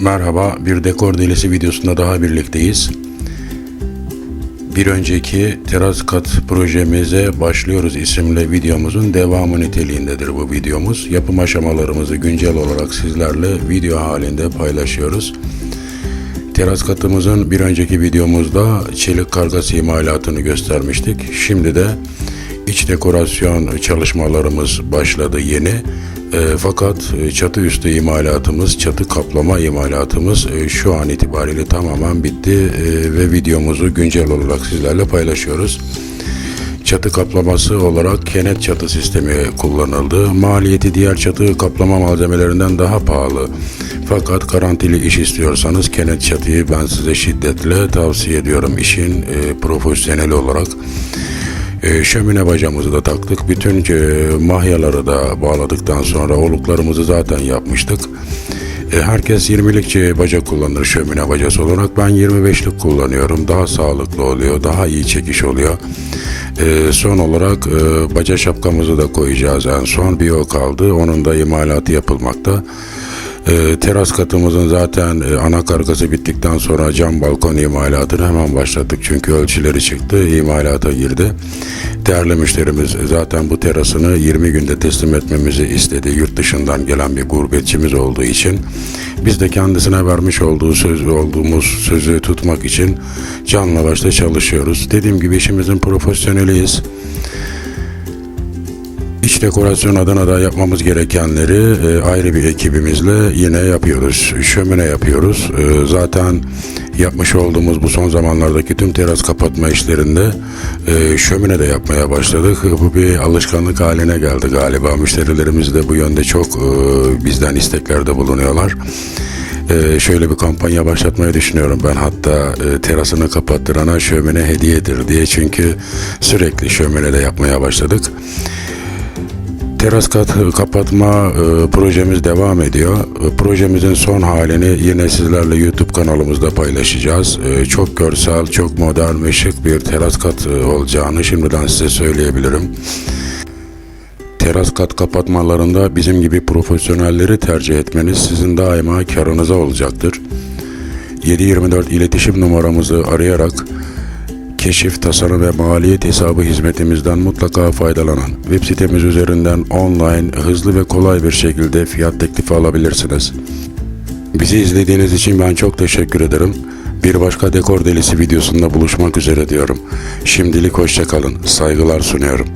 Merhaba, bir dekor delisi videosunda daha birlikteyiz. Bir önceki teras kat projemize başlıyoruz isimli videomuzun devamı niteliğindedir bu videomuz. Yapım aşamalarımızı güncel olarak sizlerle video halinde paylaşıyoruz. Teras katımızın bir önceki videomuzda çelik kargası imalatını göstermiştik. Şimdi de iç dekorasyon çalışmalarımız başladı yeni. E, fakat çatı üstü imalatımız, çatı kaplama imalatımız e, şu an itibariyle tamamen bitti e, ve videomuzu güncel olarak sizlerle paylaşıyoruz. Çatı kaplaması olarak kenet çatı sistemi kullanıldı. Maliyeti diğer çatı kaplama malzemelerinden daha pahalı. Fakat garantili iş istiyorsanız kenet çatıyı ben size şiddetle tavsiye ediyorum işin e, profesyoneli olarak. E, şömine bacamızı da taktık. Bütün e, mahyaları da bağladıktan sonra oluklarımızı zaten yapmıştık. E, herkes 20'lik e, baca kullanır şömine bacası olarak. Ben 25'lik kullanıyorum. Daha sağlıklı oluyor. Daha iyi çekiş oluyor. E, son olarak e, baca şapkamızı da koyacağız en son. Bir o kaldı. Onun da imalatı yapılmakta. E, teras katımızın zaten e, ana kargası bittikten sonra cam balkon imalatını hemen başlattık. Çünkü ölçüleri çıktı, imalata girdi. Değerli müşterimiz zaten bu terasını 20 günde teslim etmemizi istedi. Yurt dışından gelen bir gurbetçimiz olduğu için. Biz de kendisine vermiş olduğu söz olduğumuz sözü tutmak için canla başla çalışıyoruz. Dediğim gibi işimizin profesyoneliyiz. Dekorasyon adına da yapmamız gerekenleri e, ayrı bir ekibimizle yine yapıyoruz. Şömine yapıyoruz. E, zaten yapmış olduğumuz bu son zamanlardaki tüm teras kapatma işlerinde e, şömine de yapmaya başladık. Bu bir alışkanlık haline geldi galiba. Müşterilerimiz de bu yönde çok e, bizden isteklerde bulunuyorlar. E, şöyle bir kampanya başlatmayı düşünüyorum ben hatta e, terasını kapattırana şömine hediyedir diye çünkü sürekli şömine de yapmaya başladık. Teras kat kapatma e, projemiz devam ediyor. E, projemizin son halini yine sizlerle YouTube kanalımızda paylaşacağız. E, çok görsel, çok modern ve şık bir teras kat e, olacağını şimdiden size söyleyebilirim. Teras kat kapatmalarında bizim gibi profesyonelleri tercih etmeniz sizin daima karınıza olacaktır. 724 iletişim numaramızı arayarak keşif, tasarım ve maliyet hesabı hizmetimizden mutlaka faydalanan web sitemiz üzerinden online, hızlı ve kolay bir şekilde fiyat teklifi alabilirsiniz. Bizi izlediğiniz için ben çok teşekkür ederim. Bir başka dekor delisi videosunda buluşmak üzere diyorum. Şimdilik hoşçakalın. Saygılar sunuyorum.